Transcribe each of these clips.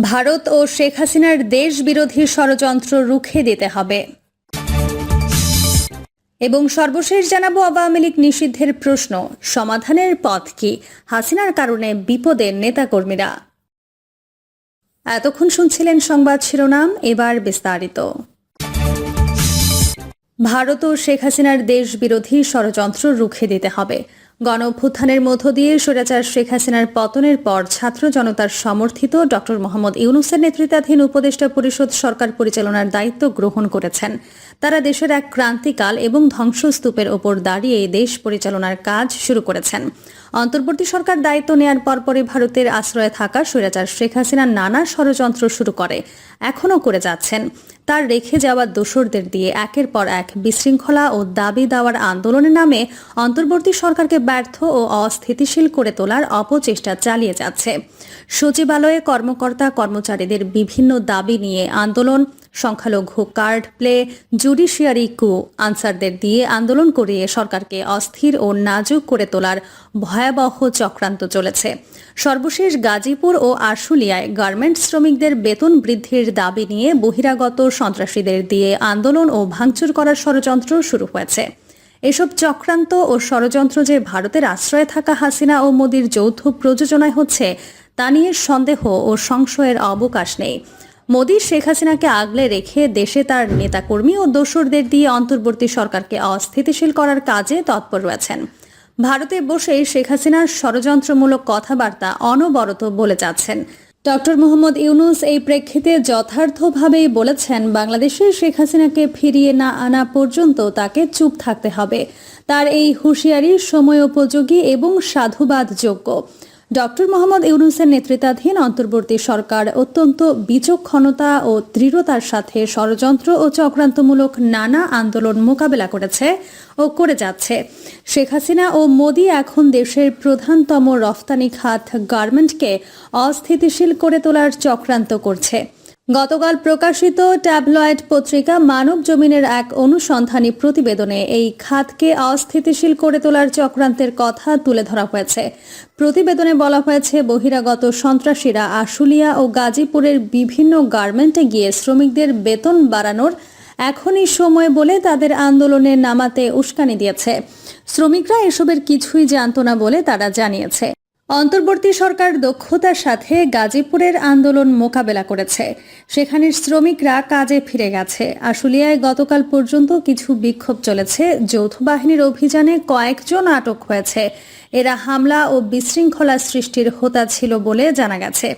ভারত ও শেখ হাসিনার দেশ বিরোধী ষড়যন্ত্র রুখে দিতে হবে। এবং সর্বশেষ জানাব আওয়ামী লীগ নিষিদ্ধের প্রশ্ন, সমাধানের পথ কি? হাসিনার কারণে বিপদে নেতাকর্মীরা। এতক্ষণ শুনছিলেন সংবাদ শিরোনাম, এবার বিস্তারিত। ভারত ও শেখ হাসিনার দেশ বিরোধী ষড়যন্ত্র রুখে দিতে হবে। গণ অভ্যুত্থানের মধ্য দিয়ে স্বৈরাচার শেখ হাসিনার পতনের পর ছাত্র জনতার সমর্থিত ড. মোহাম্মদ ইউনুসের নেতৃত্বাধীন উপদেষ্টা পরিষদ সরকার পরিচালনার দায়িত্ব গ্রহণ করেছেন। তারা দেশের এক ক্রান্তিকাল এবং ধ্বংসস্তূপের ওপর দাঁড়িয়ে দেশ পরিচালনার কাজ শুরু করেছেন। অন্তর্বর্তী সরকার দায়িত্ব নেয়ার পরপরই ভারতের আশ্রয়ে থাকা স্বৈরাচার শেখ হাসিনা নানা ষড়যন্ত্র শুরু করে, এখনও করে যাচ্ছেন। তার রেখে যাওয়া দোসরদের দিয়ে একের পর এক বিশৃঙ্খলা ও দাবি দেওয়ার আন্দোলনের নামে অন্তর্বর্তী সরকারকে ব্যর্থ ও অস্থিতিশীল করে তোলার অপচেষ্টা চালিয়ে যাচ্ছে। সচিবালয়ে কর্মকর্তা কর্মচারীদের বিভিন্ন দাবি নিয়ে আন্দোলন সংখ্যালঘু কার্ড প্লে, জুডিশিয়ারি কু আনসারদের দিয়ে আন্দোলন করিয়ে সরকারকে অস্থির ও নাজুক করে তোলার ভয়াবহ চক্রান্ত চলেছে। সর্বশেষ গাজীপুর ও আশুলিয়ায় গার্মেন্টস শ্রমিকদের বেতন বৃদ্ধির দাবি নিয়ে বহিরাগত সন্ত্রাসীদের দিয়ে আন্দোলন ও ভাঙচুর করার ষড়যন্ত্র শুরু হয়েছে। এসব চক্রান্ত ও ষড়যন্ত্র যে ভারতের আশ্রয়ে থাকা হাসিনা ও মোদির যৌথ প্রযোজনায় হচ্ছে, তা নিয়ে সন্দেহ ও সংশয়ের অবকাশ নেই। মোদি শেখ হাসিনাকে আগলে রেখে দেশে তার নেতাকর্মী ও দোসরদের দিয়ে অন্তর্বর্তী সরকারকে অস্থিতিশীল করার কাজে তৎপর রয়েছেন। ভারতে বসেই শেখ হাসিনার ষড়যন্ত্রমূলক কথাবার্তা অনবরত বলে যাচ্ছেন। ডক্টর মোহাম্মদ ইউনুস এই প্রেক্ষিতে যথার্থভাবেই বলেছেন, বাংলাদেশে শেখ হাসিনাকে ফিরিয়ে না আনা পর্যন্ত তাকে চুপ থাকতে হবে। তার এই হুঁশিয়ারি সময় উপযোগী এবং সাধুবাদযোগ্য। ডক্টর মোহাম্মদ ইউনুসের নেতৃত্বাধীন অন্তর্বর্তী সরকার অত্যন্ত বিচক্ষণতা ও দৃঢ়তার সাথে ষড়যন্ত্র ও চক্রান্তমূলক নানা আন্দোলন মোকাবেলা করেছে ও করে যাচ্ছে। শেখ হাসিনা ও মোদী এখন দেশের প্রধানতম রফতানি খাত গার্মেন্টকে অস্থিতিশীল করে তোলার চক্রান্ত করছে। গতকাল প্রকাশিত ট্যাবলয়েড পত্রিকা মানব জমিনের এক অনুসন্ধানী প্রতিবেদনে এই খাতকে অস্থিতিশীল করে তোলার চক্রান্তের কথা তুলে ধরা হয়েছে। প্রতিবেদনে বলা হয়েছে, বহিরাগত সন্ত্রাসীরা আশুলিয়া ও গাজীপুরের বিভিন্ন গার্মেন্টে গিয়ে শ্রমিকদের বেতন বাড়ানোর এখনই সময় বলে তাদের আন্দোলনে নামাতে উস্কানি দিয়েছে। শ্রমিকরা এসবের কিছুই জানত না বলে তারা জানিয়েছে। অন্তর্বর্তী সরকার দক্ষতার সাথে গাজীপুরের আন্দোলন মোকাবেলা করেছে। সেখানের শ্রমিকরা কাজে ফিরে গেছে। আশুলিয়ায় গতকাল পর্যন্ত কিছু বিক্ষোভ চলেছে। যৌথ বাহিনীর অভিযানে কয়েকজন আটক হয়েছে। এরা হামলা ও বিশৃঙ্খলা সৃষ্টির হোতা ছিল বলে জানা গেছে।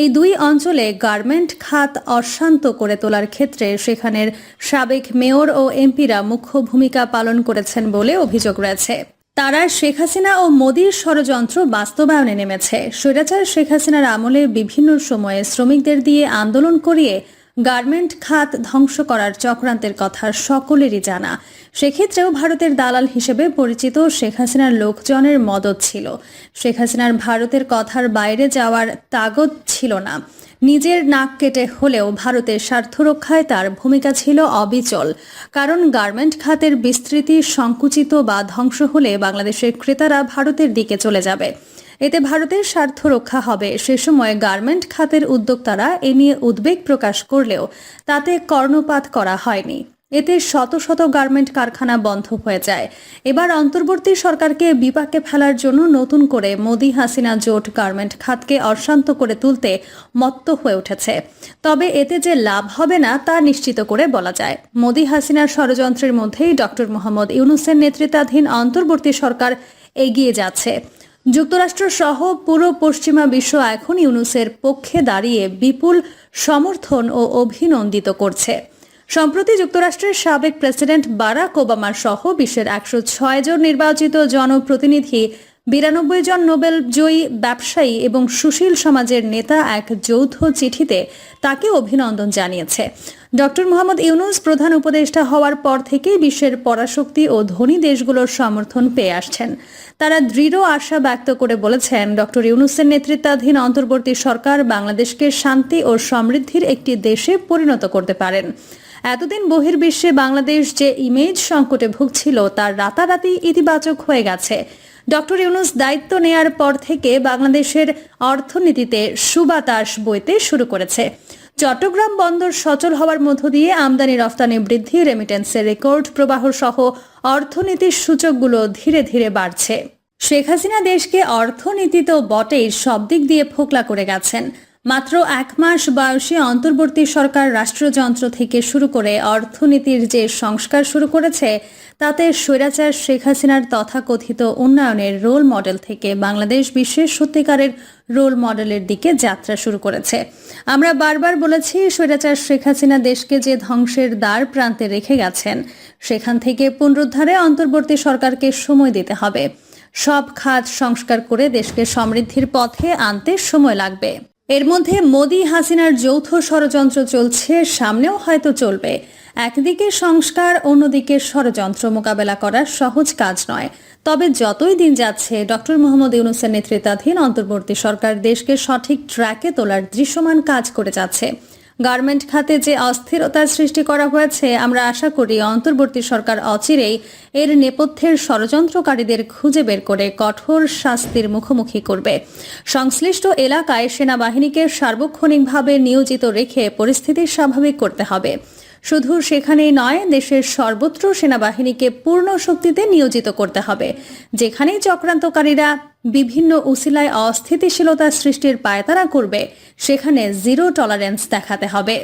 এই দুই অঞ্চলে গার্মেন্ট খাত অশান্ত করে তোলার ক্ষেত্রে সেখানের সাবেক মেয়র ও এমপিরা মুখ্য ভূমিকা পালন করেছেন বলে অভিযোগ রয়েছে। তারা শেখ হাসিনা ও মোদীর ষড়যন্ত্র বাস্তবায়নে নেমেছে। স্বৈরাচার শেখ হাসিনার আমলে বিভিন্ন সময়ে শ্রমিকদের দিয়ে আন্দোলন করিয়ে গার্মেন্ট খাত ধ্বংস করার চক্রান্তের কথা সকলেরই জানা। সেক্ষেত্রেও ভারতের দালাল হিসেবে পরিচিত শেখ হাসিনার লোকজনের মদত ছিল। শেখ হাসিনার ভারতের কথার বাইরে যাওয়ার তাগত ছিল না। নিজের নাক কেটে হলেও ভারতের স্বার্থ রক্ষায় তার ভূমিকা ছিল অবিচল। কারণ গার্মেন্ট খাতের বিস্তৃতি, সংকুচিত বা ধ্বংস হলে বাংলাদেশের ক্রেতারা ভারতের দিকে চলে যাবে। এতে ভারতের স্বার্থ রক্ষা হবে। সে সময় গার্মেন্ট খাতের উদ্যোক্তারা এ নিয়ে উদ্বেগ প্রকাশ করলেও তাতে কর্ণপাত করা হয়নি। এতে শত শত গার্মেন্ট কারখানা বন্ধ হয়ে যায়। এবার অন্তর্বর্তী সরকারকে বিপাকে ফেলার জন্য নতুন করে মোদি হাসিনা জোট গার্মেন্ট খাতকে অশান্ত করে তুলতে মত্ত হয়ে উঠেছে। তবে এতে যে লাভ হবে না তা নিশ্চিত করে বলা যায়। মোদি হাসিনার ষড়যন্ত্রের মধ্যেই ডক্টর মোহাম্মদ ইউনুসের নেতৃত্বাধীন অন্তর্বর্তী সরকার এগিয়ে যাচ্ছে। যুক্তরাষ্ট্র সহ পুরো পশ্চিমা বিশ্ব এখন ইউনুসের পক্ষে দাঁড়িয়ে বিপুল সমর্থন ও অভিনন্দিত করছে। সম্প্রতি যুক্তরাষ্ট্রের সাবেক প্রেসিডেন্ট বারাক ওবামা সহ বিশ্বের একশো ছয় জন নির্বাচিত জনপ্রতিনিধি, বিরানব্বই জন নোবেল জয়ী ব্যবসায়ী এবং সুশীল সমাজের নেতা এক যৌথ চিঠিতে তাকে অভিনন্দন জানিয়েছে। ডক্টর মোহাম্মদ ইউনুস প্রধান উপদেষ্টা হওয়ার পর থেকেই বিশ্বের পরাশক্তি ও ধনী দেশগুলোর সমর্থন পেয়ে আসছেন। তারা দৃঢ় আশা ব্যক্ত করে বলেছেন ডক্টর ইউনুসের নেতৃত্বাধীন অন্তর্বর্তী সরকার বাংলাদেশকে শান্তি ও সমৃদ্ধির একটি দেশে পরিণত করতে পারেন। এতদিন বহির্বিশ্বে বাংলাদেশ যে ইমেজ সংকটে ভুগছিল, তার রাতারাতি ইতিবাচক হয়ে গেছে। ডক্টর ইউনুস দায়িত্ব নেয়ার পর থেকে বাংলাদেশের অর্থনীতিতে সুবাতাস বইতে শুরু করেছে। চট্টগ্রাম বন্দর সচল হওয়ার মধ্য দিয়ে আমদানি রফতানি বৃদ্ধি রেমিটেন্সের রেকর্ড প্রবাহ সহ অর্থনীতির সূচকগুলো ধীরে ধীরে বাড়ছে। শেখ হাসিনা দেশকে অর্থনীতি তো বটেই, সব দিক দিয়ে ফোকলা করে গেছেন। মাত্র এক মাস বয়সী অন্তর্বর্তী সরকার রাষ্ট্রযন্ত্র থেকে শুরু করে অর্থনীতির যে সংস্কার শুরু করেছে, তাতে স্বৈরাচার শেখ হাসিনার তথাকথিত উন্নয়নের রোল মডেল থেকে বাংলাদেশ বিশ্বের সত্যিকারের রোল মডেলের দিকে যাত্রা শুরু করেছে। আমরা বারবার বলেছি, স্বৈরাচার শেখ হাসিনা দেশকে যে ধ্বংসের দ্বার প্রান্তে রেখে গেছেন, সেখান থেকে পুনরুদ্ধারে অন্তর্বর্তী সরকারকে সময় দিতে হবে। সব খাত সংস্কার করে দেশকে সমৃদ্ধির পথে আনতে সময় লাগবে। এর মধ্যে মোদি হাসিনার যৌথ ষড়যন্ত্র চলছে, সামনেও হয়তো চলবে। একদিকে সংস্কার, অন্যদিকে ষড়যন্ত্র মোকাবেলা করা সহজ কাজ নয়। তবে যতই দিন যাচ্ছে ডক্টর মোহাম্মদ ইউনুসের নেতৃত্বাধীন অন্তর্বর্তী সরকার দেশকে সঠিক ট্র্যাকে তোলার দৃশ্যমান কাজ করে যাচ্ছে। গার্মেন্ট খাতে যে অস্থিরতার সৃষ্টি করা হয়েছে, আমরা আশা করি অন্তর্বর্তী সরকার অচিরেই এর নেপথ্যের ষড়যন্ত্রকারীদের খুঁজে বের করে কঠোর শাস্তির মুখোমুখি করবে। সংশ্লিষ্ট এলাকায় সেনাবাহিনীকে সার্বক্ষণিকভাবে নিয়োজিত রেখে পরিস্থিতি স্বাভাবিক করতে হবে। শুধু সেখানেই নয়, দেশের সর্বত্র সেনাবাহিনীকে পূর্ণ শক্তিতে নিয়োজিত করতে হবে। যেখানেই চক্রান্তকারীরা বিভিন্ন উসিলায় অস্থিতিশীলতা সৃষ্টির পায়তারা করবে, সেখানে জিরো টলারেন্স দেখাতে হবে।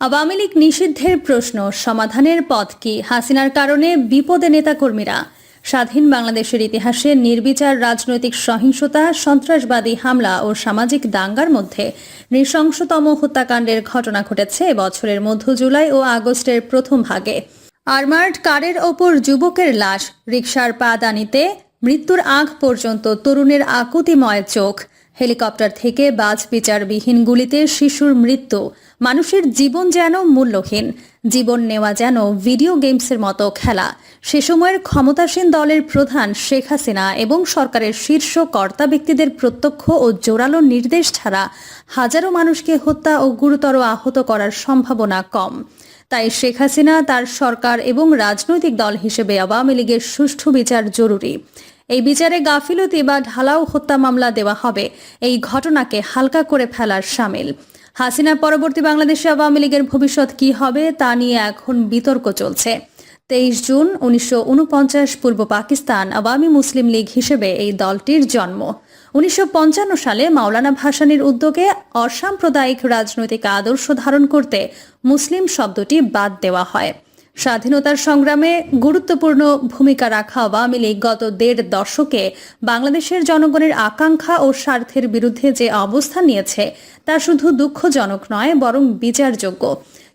আওয়ামী লীগ নিষিদ্ধের প্রশ্ন, সমাধানের পথ কি? হাসিনার কারণে বিপদে নেতাকর্মীরা স্বাধীন বাংলাদেশের ইতিহাসে নির্বিচার রাজনৈতিক সহিংসতা, সন্ত্রাসবাদী হামলা ও সামাজিক দাঙ্গার মধ্যে নৃশংসতম হত্যাকাণ্ডের ঘটনা ঘটেছে বছরের মধ্য জুলাই ও আগস্টের প্রথম ভাগে। আর্মার্ড কারের ওপর যুবকের লাশ, রিকশার পা দানিতে মৃত্যুর আগ পর্যন্ত তরুণের আকুতিময় চোখ। হেলিকপ্টার থেকে বাজ বিচারবিহীন গুলিতে শিশুর মৃত্যু। মানুষের জীবন যেন মূল্যহীন, জীবন নেওয়া যেন ভিডিও গেমসের মতো খেলা। সে সময়ের ক্ষমতাসীন দলের প্রধান শেখ হাসিনা এবং সরকারের শীর্ষ কর্তা ব্যক্তিদের প্রত্যক্ষ ও জোরালো নির্দেশ ছাড়া হাজারো মানুষকে হত্যা ও গুরুতর আহত করার সম্ভাবনা কম। তাই শেখ হাসিনা তার সরকার এবং রাজনৈতিক দল হিসেবে আওয়ামী লীগের সুষ্ঠু বিচার জরুরি। এই বিচারে গাফিলতি বা ঢালাও হত্যা মামলা দেওয়া হবে। এই ঘটনাকে হালকা করে ফেলার সামিল। হাসিনার পরবর্তী বাংলাদেশে আওয়ামী লীগের ভবিষ্যৎ কি হবে তা নিয়ে এখন বিতর্ক চলছে। তেইশ জুন উনিশশো ঊনপঞ্চাশ পূর্ব পাকিস্তান আওয়ামী মুসলিম লীগ হিসেবে এই দলটির জন্ম। উনিশশো পঞ্চান্ন সালে মাওলানা ভাসানির উদ্যোগে অসাম্প্রদায়িক রাজনৈতিক আদর্শ ধারণ করতে মুসলিম শব্দটি বাদ দেওয়া হয়। স্বাধীনতার সংগ্রামে গুরুত্বপূর্ণ ভূমিকা রাখা আওয়ামী লীগ গত দেড় দশকে বাংলাদেশের জনগণের আকাঙ্ক্ষা ও স্বার্থের বিরুদ্ধে যে অবস্থান নিয়েছে, তা শুধু দুঃখজনক নয়, বরং বিচারযোগ্য।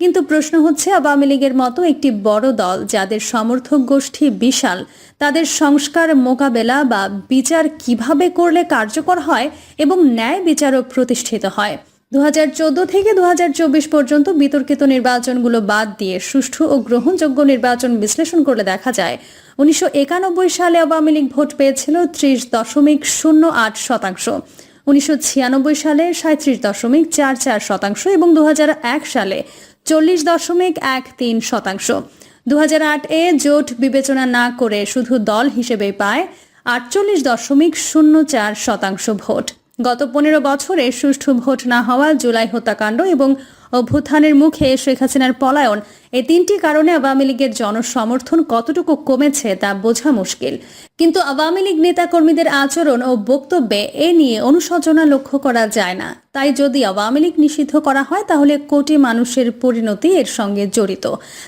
কিন্তু প্রশ্ন হচ্ছে, আওয়ামী লীগের মতো একটি বড় দল যাদের সমর্থক গোষ্ঠী বিশাল, তাদের সংস্কার মোকাবেলা বা বিচার কীভাবে করলে কার্যকর হয় এবং ন্যায় বিচারও প্রতিষ্ঠিত হয়? দু হাজার চোদ্দ থেকে দু হাজার চব্বিশ পর্যন্ত বিতর্কিত নির্বাচনগুলো বাদ দিয়ে সুষ্ঠু ও গ্রহণযোগ্য নির্বাচন বিশ্লেষণ করলে দেখা যায়, উনিশশো একানব্বই সালে আওয়ামী লীগ ভোট পেয়েছিল ত্রিশ দশমিক শূন্য আট শতাংশ, উনিশশো ছিয়ানব্বই সালে সাঁত্রিশ দশমিক চার চার শতাংশ এবং দু হাজার এক সালে চল্লিশ দশমিক এক তিন শতাংশ। দু হাজার আট এ জোট বিবেচনা না করে শুধু দল হিসেবে পায় আটচল্লিশ দশমিক শূন্য চার শতাংশ ভোট। গত পনেরো বছরে সুষ্ঠু ভোট না হওয়া, জুলাই হত্যাকাণ্ড এবং অভ্যুত্থানের মুখে শেখ হাসিনার পলায়ন এই তিনটি কারণে আওয়ামী লীগের জনসমর্থন কতটুকু কমেছে তা বোঝা মুশকিল। কিন্তু আওয়ামী লীগ নেতাকর্মীদের আচরণ ও বক্তব্যে এ নিয়ে অনুশোচনা লক্ষ্য করা যায় না। তাই যদি আওয়ামী লীগ নিষিদ্ধ করা হয়, তাহলে কোটি মানুষের পরিণতি এর সঙ্গে জড়িত।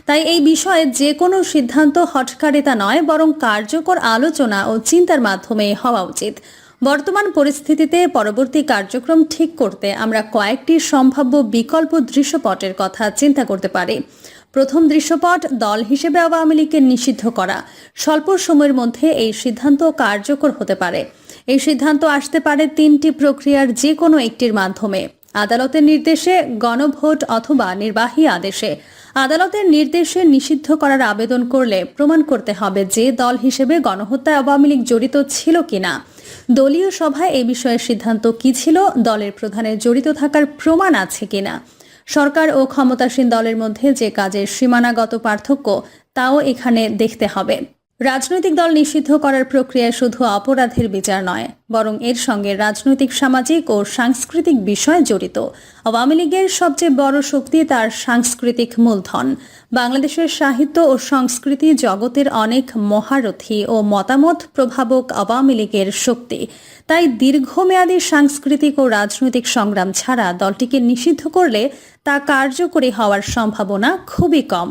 তাই এই বিষয়ে যে কোনো সিদ্ধান্ত হটকারিতা নয়, বরং কার্যকর আলোচনা ও চিন্তার মাধ্যমে হওয়া উচিত। বর্তমান পরিস্থিতিতে পরবর্তী কার্যক্রম ঠিক করতে আমরা কয়েকটি সম্ভাব্য বিকল্প দৃশ্যপটের কথা চিন্তা করতে পারি। প্রথম দৃশ্যপট, দল হিসেবে আওয়ামী লীগকে নিষিদ্ধ করা। স্বল্প সময়ের মধ্যে এই সিদ্ধান্ত কার্যকর হতে পারে। এই সিদ্ধান্ত আসতে পারে তিনটি প্রক্রিয়ার যে কোনো একটির মাধ্যমে। আদালতের নির্দেশে গণভোট অথবা নির্বাহী আদেশে। আদালতের নির্দেশে নিষিদ্ধ করার আবেদন করলে প্রমাণ করতে হবে যে দল হিসেবে গণহত্যায় আওয়ামী লীগ জড়িত ছিল কিনা। দলীয় সভায় এ বিষয়ে সিদ্ধান্ত কি ছিল? দলের প্রধানের জড়িত থাকার প্রমাণ আছে কিনা? সরকার ও ক্ষমতাসীন দলের মধ্যে যে কাজের সীমানাগত পার্থক্য, তাও এখানে দেখতে হবে। রাজনৈতিক দল নিষিদ্ধ করার প্রক্রিয়া শুধু অপরাধের বিচার নয়, বরং এর সঙ্গে রাজনৈতিক, সামাজিক ও সাংস্কৃতিক বিষয় জড়িত। আওয়ামী লীগের সবচেয়ে বড় শক্তি তার সাংস্কৃতিক মূলধন। বাংলাদেশের সাহিত্য ও সংস্কৃতি জগতের অনেক মহারথী ও মতামত প্রভাবক আওয়ামী লীগের শক্তি। তাই দীর্ঘমেয়াদী সাংস্কৃতিক ও রাজনৈতিক সংগ্রাম ছাড়া দলটিকে নিষিদ্ধ করলে তা কার্যকরী হওয়ার সম্ভাবনা খুবই কম।